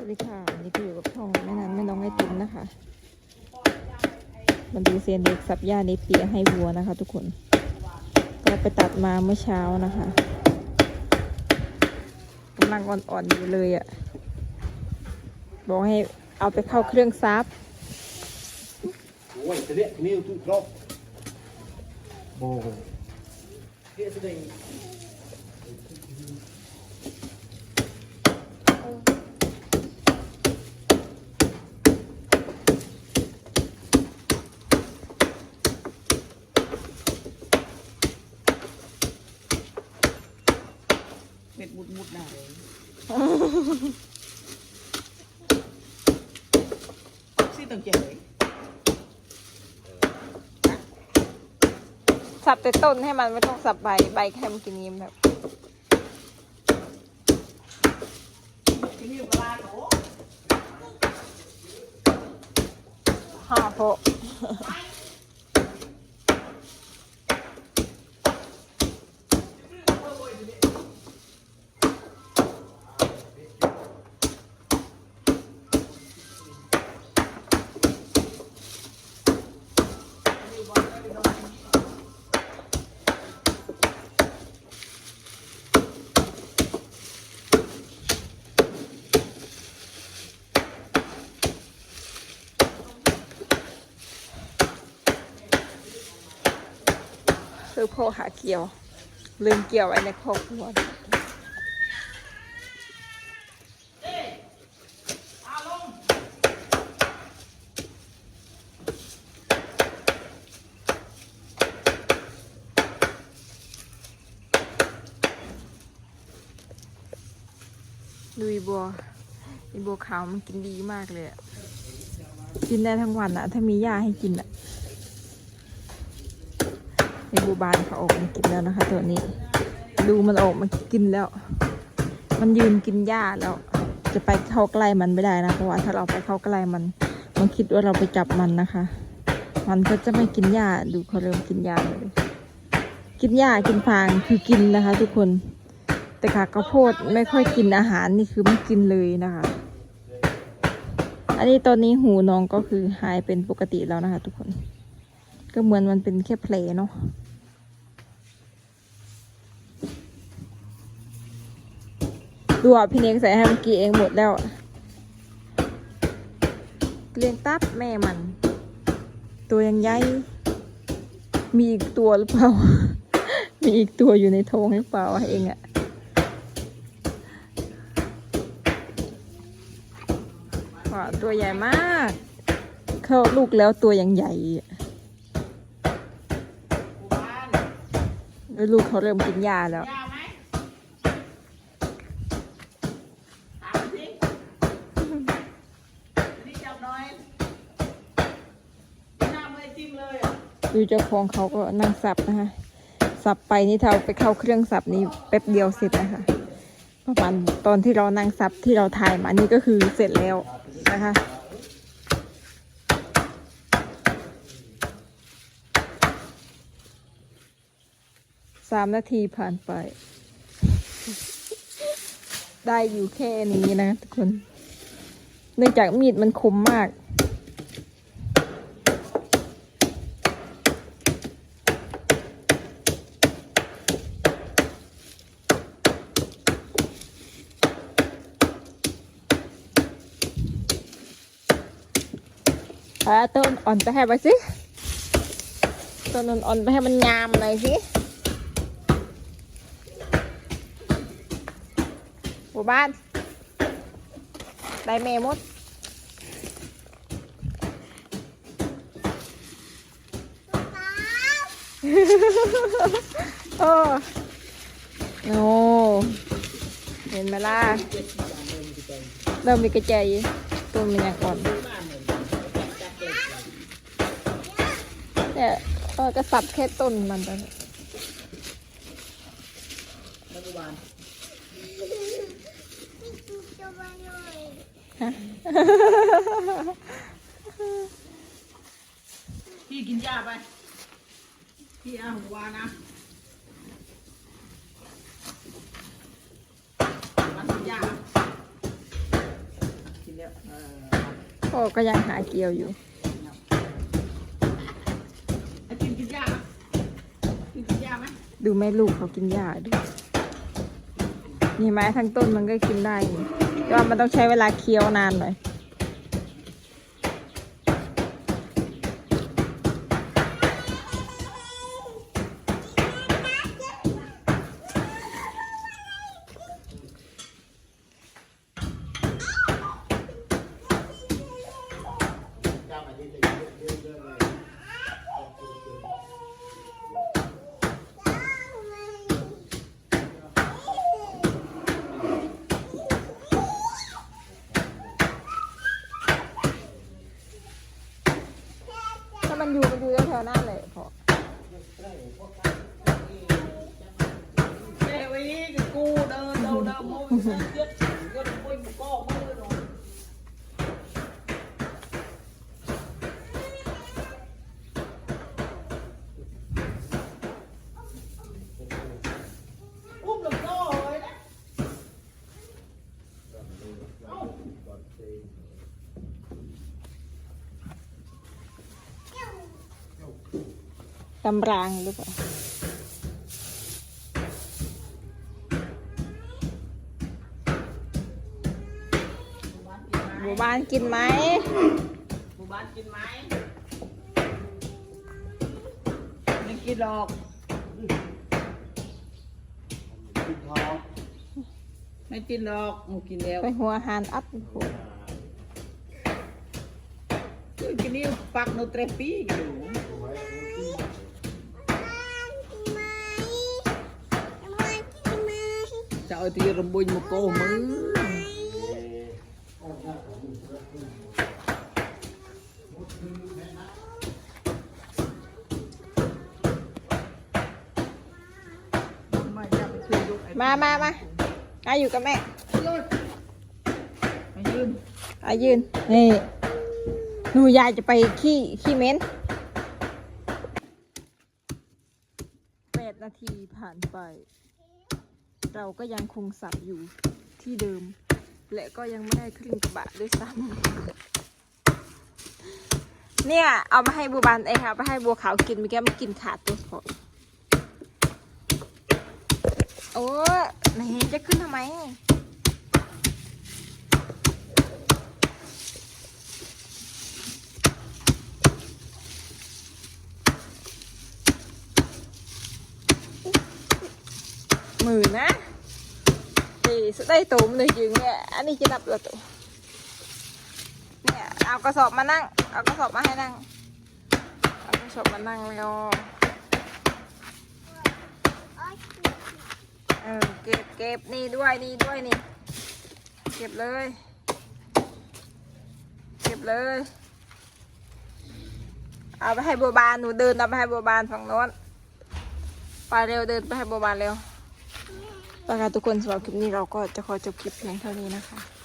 วัสดีค่ะวันนี่คืออยู่กับช่องแม่นันแม่น้องไอติมนะคะ มันดูเซียนเด็กสับหญ้าในเปียให้วัวนะคะ ทุกคน ก็ไปตัดมาเมื่อเช้านะคะกำลังอ่อนๆอยู่เลยอะ่ะ บอกให้เอาไปเข้าเครื่องซับ Oj, det vet ni inte klart. Åh. Det är så länge. เม็ดมุดมุดๆได้ ซี่ตังเจ๋ยสับแต่ต้นให้มันไม่ต้องสับใบใบแค่มันกินยิ้มแบบที่นี่ปลาโถห่อโพ คือโพหาเกี่ยว ลืมเกี่ยวไว้ในครอบครัวดูอีบัวอีบัวขาวมันกินดีมากเลยอะกินได้ทั้งวันอะถ้ามีหญ้าให้กินอะ อีบัวบานเขาออกมากินแล้วนะคะ ตัวนี้ ดูมันออกมากินแล้ว มันยืนกินหญ้าแล้ว จะไปเข้าใกล้มันไม่ได้นะ เพราะว่าถ้าเราไปเข้าใกล้มัน มันคิดว่าเราไปจับมันนะคะ มันก็จะไม่กินหญ้า ดูเขาเริ่มกินหญ้าเลย กินหญ้ากินฟางคือกินนะคะ ทุกคน แต่ค่ะข้าวโพดไม่ค่อยกินอาหารนี่คือไม่กินเลยนะคะ อันนี้ตอนนี้หูน้องก็คือหายเป็นปกติแล้วนะคะ ทุกคน ก็เหมือนมันเป็นแค่แผลเนาะดูอะพี่เนงใส่ให้มื่อกี้เองหมดแล้วเลี้ยงตับแม่มัน ตัวยังใหญ่มีอีกตัวหรือเปล่า มีอีกตัวอยู่ในท้องหรือเปล่าเองอะตัวใหญ่มาก เข้าลูกแล้วตัวยังใหญ่อะ หมู่บ้าน แล้วลูกเขาเริ่มกินหญ้าแล้ว ยาไหมถามสินี่จับน่อยหน้าไม่จิ้มเลยอะดูเจ้าของเขาก็นั่งสับนะคะ สับไปนี่เท่าไปเข้าเครื่องสับนี่แป๊บเดียวเสร็จนะคะ ประมาณตอนที่เรานั่งสับที่เราถ่ายมานี่ก็คือเสร็จแล้วนะคะ สามนาทีผ่านไป ได้อยู่แค่นี้นะทุกคน เนื่องจากมีดมันคมมาก ต้นอ่อนไปให้ไปสิ ต้นอ่อนๆไปให้มันงามหน่อยสิ หมู่บ้าน ได้เมมดโอ้โอ้เห็นไหมล่ะ เริ่มมีกระเจายต้นมันยังอ่อนเนี่ยเออก็สับแค่ต้นมันไปรัฐบาล ฮะ พี่กินยาไป พี่เอาหัวนะมันกินยาพ่อก็ยังหาเกี่ยวอยู่ไอ้กินกินยาไหมกินกินยาไหมดูแม่ลูกเขากินหญ้าดูนี่ไม้ทั้งต้นมันก็กินได้นี่ แต่ว่ามันต้องใช้เวลาเคี้ยวนานหน่อย เจ้าอันนี้จะเยอะเยอะเยอะเลย ถ้า มันอยู่มันอยู่แถวๆหน้าเลยพอเจ้ไว้กับกูเดินเดินเดินมุ้เยึดยึดมุ้งก็มือหนูอุ้มหลงโซ่เลยนะ ตำรางหรือเปล่าหมู่บ้านกินไหมหมู่บ้านกินไหมไม่กินหรอกกินท้องไม่กินหรอกหมูกินแล้วไปหัวหานอัดโหคือกินนี่ ปักโนเตรปีกันอยู่จะเอาที่รำบุญมาโกมือไม่จะไปช่วยยกไอ้มามามาอาอยู่กับแม่มายืนอายืน นี่หนูยายจะไปขี้ขี้เม้นแปดนาทีผ่านไป เราก็ยังคงสับอยู่ที่เดิม และก็ยังไม่ได้ขึ้นกระบะด้วยซ้ำเนี่ย เอามาให้บัวบานเองค่ะไปให้บัวขาวกินเมื่อกี้มันกินขาดตัวพอโอ้ไหนจะขึ้นทำไมมือนะ thì sẽ đây tụm này chừng nè anh đi chỉ đập là tụi nè ao có sọp mà năng ao có sọp mà hay năng ao có sọp mà năng rồi เออเก็บเก็บนี่ด้วยนี่ด้วยนี่ เก็บเลย เก็บเลย เอาไปให้บัวบานหนูเดินเอาไปให้บัวบานฝั่งโน้นไปเร็วเดินไปให้บัวบานเร็ว ประกาศทุกคนสำหรับคลิปนี้เราก็จะขอจบคลิปเพียงเท่านี้นะคะ